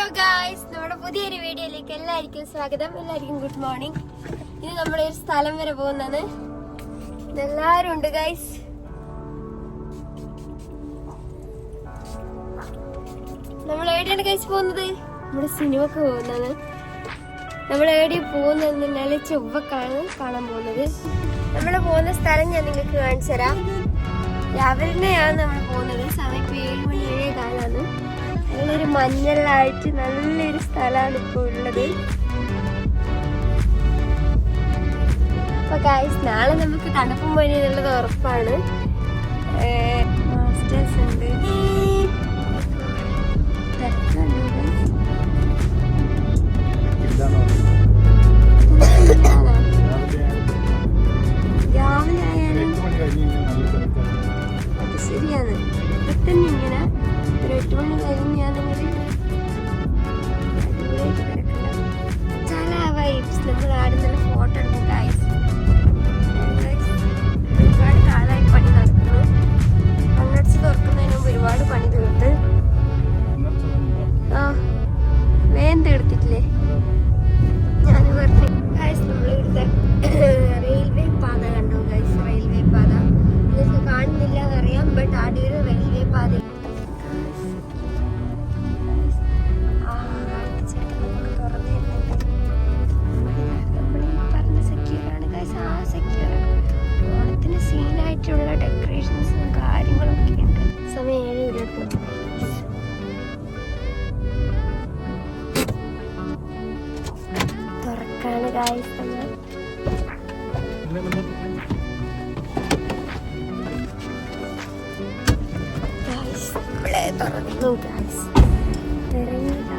Hello guys നമ്മുടെ പുതിയൊരു വീഡിയോയിലേക്ക് എല്ലാവർക്കും സ്വാഗതം. എല്ലാവർക്കും ഗുഡ് മോർണിംഗ് ഇനി നമ്മൾ ഒരു സ്ഥലം വരെ പോകുന്നത് എല്ലാരും ഉണ്ട് ഗായ്സ് നമ്മൾ എവിടെയാണ് ഗൈസ് പോകുന്നത്? നമ്മുടെ സിനിമക്ക് പോകുന്നത് നമ്മൾ എവിടെയും പോകുന്നതെന്നാൽ ചൊവ്വക്കാണ് കാണാൻ പോകുന്നത്. നമ്മൾ പോകുന്ന സ്ഥലം ഞാൻ നിങ്ങൾക്ക് കാണിച്ചു തരാം രാവിലെയാണ് നമ്മൾ പോകുന്നത്. സമയം ഏഴ് മണി ഏഴേ കാലാണ്. മഞ്ഞളായിട്ട് നല്ലൊരു സ്ഥലമാണ് ഇപ്പോൾ ഉള്ളത്. അപ്പൊ ഗായ്സ് നാളെ നമുക്ക് തണുപ്പും പനി എന്നുള്ളത് ഉറപ്പാണ്. മാസ്റ്റേഴ്സ് ഉണ്ട്. രാവിലെ ആയാലും അത് ശരിയാണ്. പെട്ടെന്ന് ഇങ്ങനെ ഒരു എട്ട് മണി കഴിഞ്ഞ് കിടക്കണം ചില വൈബ്സ് നമ്മൾ ആടുന്ന ഫോട്ടോ എടുക്കും ഗൈസ് ഒരുപാട് കാലമായി പണി നടക്കുന്നു. കണ്ണടച്ച് തുറക്കുന്നതിന് മുമ്പ് ഒരുപാട് പണി തീർത്ത്. ആ വേഗം തീർത്തിട്ടില്ലേ? ഞാൻ പറഞ്ഞു ഗായ്സ് നമ്മളിവിടുത്തെ റെയിൽവേ പാത കണ്ടു ഗൈസ് റെയിൽവേ പാത. നിങ്ങൾക്ക് കാണുന്നില്ല എന്നറിയാം ബട്ട് ആടൊരു റെയിൽവേ പാത kind of guys. Guys, let's go, guys. Let's.